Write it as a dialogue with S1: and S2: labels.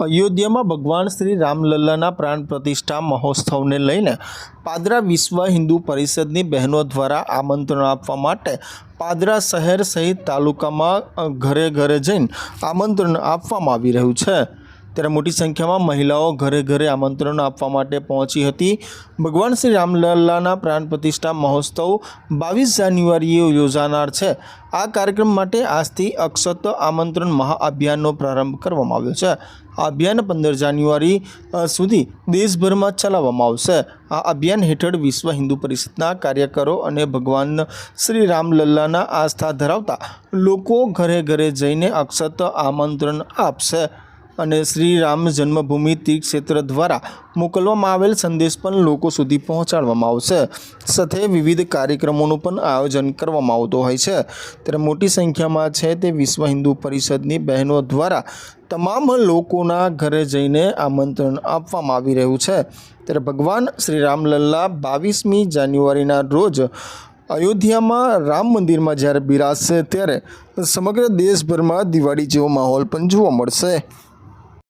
S1: અયોધ્યામાં ભગવાન શ્રી રામલલ્લાના પ્રાણ પ્રતિષ્ઠા મહોત્સવને લઈને પાદરા વિશ્વ હિન્દુ પરિષદની બહેનો દ્વારા આમંત્રણ આપવા માટે પાદરા શહેર સહિત તાલુકામાં ઘરે ઘરે જઈને આમંત્રણ આપવામાં આવી રહ્યું છે. ત્યારે મોટી સંખ્યામાં મહિલાઓ ઘરે ઘરે આમંત્રણ આપવા માટે પહોંચી હતી. ભગવાન શ્રી રામલલ્લાના પ્રાણ પ્રતિષ્ઠા મહોત્સવ બાવીસ જાન્યુઆરીએ યોજાનાર છે. આ કાર્યક્રમ માટે આજથી અક્ષત આમંત્રણ મહાઅભિયાનનો પ્રારંભ કરવામાં આવ્યો છે. આ અભિયાન પંદર જાન્યુઆરી સુધી દેશભરમાં ચલાવવામાં આવશે. આ અભિયાન હેઠળ વિશ્વ હિન્દુ પરિષદના કાર્યકરો અને ભગવાન શ્રી રામલલ્લાના આસ્થા ધરાવતા લોકો ઘરે ઘરે જઈને અક્ષત આમંત્રણ આપશે. અને શ્રી રામ જન્મભૂમિ તીર્થ ક્ષેત્ર દ્વારા મોકલવામાં આવેલ સંદેશ પણ લોકો સુધી પહોંચાડવામાં આવશે. સાથે વિવિધ કાર્યક્રમોનું પણ આયોજન કરવામાં આવતું હોય છે. ત્યારે મોટી સંખ્યામાં છે તે વિશ્વ હિન્દુ પરિષદની બહેનો દ્વારા તમામ લોકોના ઘરે જઈને આમંત્રણ આપવામાં આવી રહ્યું છે. ત્યારે ભગવાન શ્રી રામલલ્લા બાવીસમી જાન્યુઆરીના રોજ અયોધ્યામાં રામ મંદિરમાં જ્યારે બિરાજશે ત્યારે સમગ્ર દેશભરમાં દિવાળી જેવો માહોલ પણ જોવા મળશે.